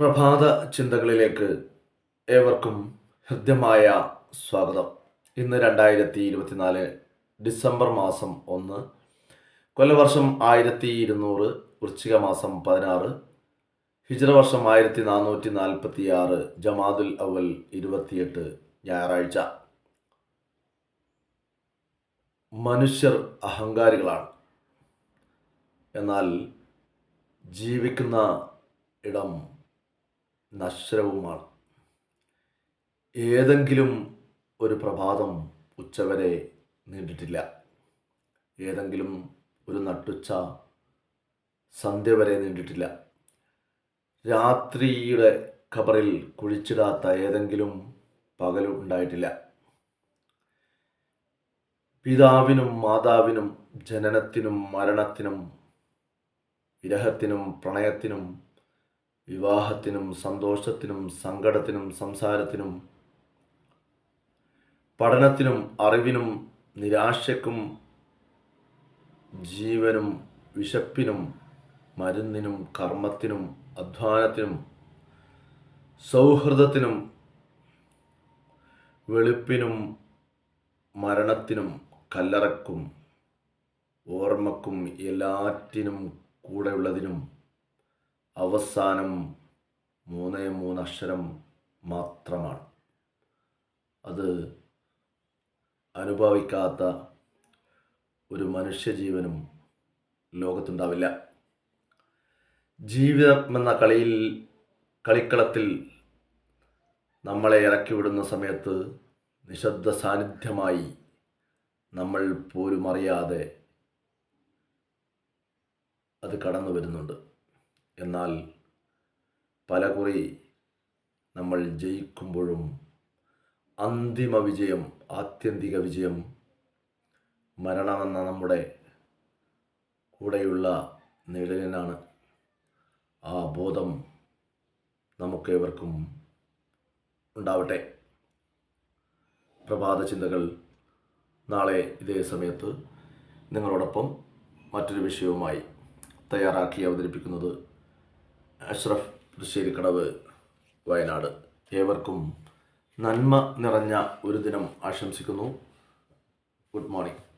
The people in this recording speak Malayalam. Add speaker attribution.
Speaker 1: പ്രഭാത ചിന്തകളിലേക്ക് ഏവർക്കും ഹൃദ്യമായ സ്വാഗതം. ഇന്ന് രണ്ടായിരത്തി ഇരുപത്തിനാല് ഡിസംബർ മാസം ഒന്ന് കൊല്ലവർഷം ആയിരത്തി ഇരുന്നൂറ് വൃശ്ചിക മാസം പതിനാറ് ഹിജറവർഷം വർഷം ആയിരത്തി നാനൂറ്റി നാൽപ്പത്തി ആറ് ജമാദുൽ അവൽ ഇരുപത്തിയെട്ട് ഞായറാഴ്ച. മനുഷ്യർ അഹങ്കാരികളാണ്. എന്നാൽ ജീവിക്കുന്ന ഇടം നശ്വരവുമാണ്. ഏതെങ്കിലും ഒരു പ്രഭാതം ഉച്ചവരെ നീണ്ടിട്ടില്ല. ഏതെങ്കിലും ഒരു നട്ടുച്ച സന്ധ്യ വരെ നീണ്ടിട്ടില്ല. രാത്രിയുടെ ഖബറിൽ കുഴിച്ചിടാത്ത ഏതെങ്കിലും പകൽ ഉണ്ടായിട്ടില്ല. പിതാവിനും മാതാവിനും ജനനത്തിനും മരണത്തിനും വിരഹത്തിനും പ്രണയത്തിനും വിവാഹത്തിനും സന്തോഷത്തിനും സങ്കടത്തിനും സംസാരത്തിനും പഠനത്തിനും അറിവിനും നിരാശയ്ക്കും ജീവനും വിശപ്പിനും മരുന്നിനും കർമ്മത്തിനും അധ്വാനത്തിനും സൗഹൃദത്തിനും വെളുപ്പിനും മരണത്തിനും കല്ലറക്കും ഓർമ്മക്കും എല്ലാറ്റിനും കൂടെയുള്ളതിനും അവസാനം മൂന്നേ മൂന്ന് അക്ഷരം മാത്രമാണ്. അത് അനുഭവിക്കാത്ത ഒരു മനുഷ്യജീവനും ലോകത്തുണ്ടാവില്ല. ജീവിതം എന്ന കളിയിൽ കളിക്കളത്തിൽ നമ്മളെ ഇറക്കി വിടുന്ന സമയത്ത് നിശബ്ദ സാന്നിധ്യമായി നമ്മൾ പോലും അറിയാതെ അത് കടന്നു വരുന്നുണ്ട് എന്നാൽ പല കുറി നമ്മൾ ജയിക്കുമ്പോഴും അന്തിമ വിജയം ആത്യന്തിക വിജയം മരണമെന്ന നമ്മുടെ കൂടെയുള്ള നിഴലിനാണ്. ആ ബോധം നമുക്കേവർക്കും ഉണ്ടാവട്ടെ. പ്രഭാത ചിന്തകൾ നാളെ ഇതേ സമയത്ത് നിങ്ങളോടൊപ്പം മറ്റൊരു വിഷയവുമായി തയ്യാറാക്കി അവതരിപ്പിക്കുന്നത് അഷ്റഫ് തൃശ്ശേരിക്കടവ് വയനാട്. ഏവർക്കും നന്മ നിറഞ്ഞ ഒരു ദിനം ആശംസിക്കുന്നു. Good morning.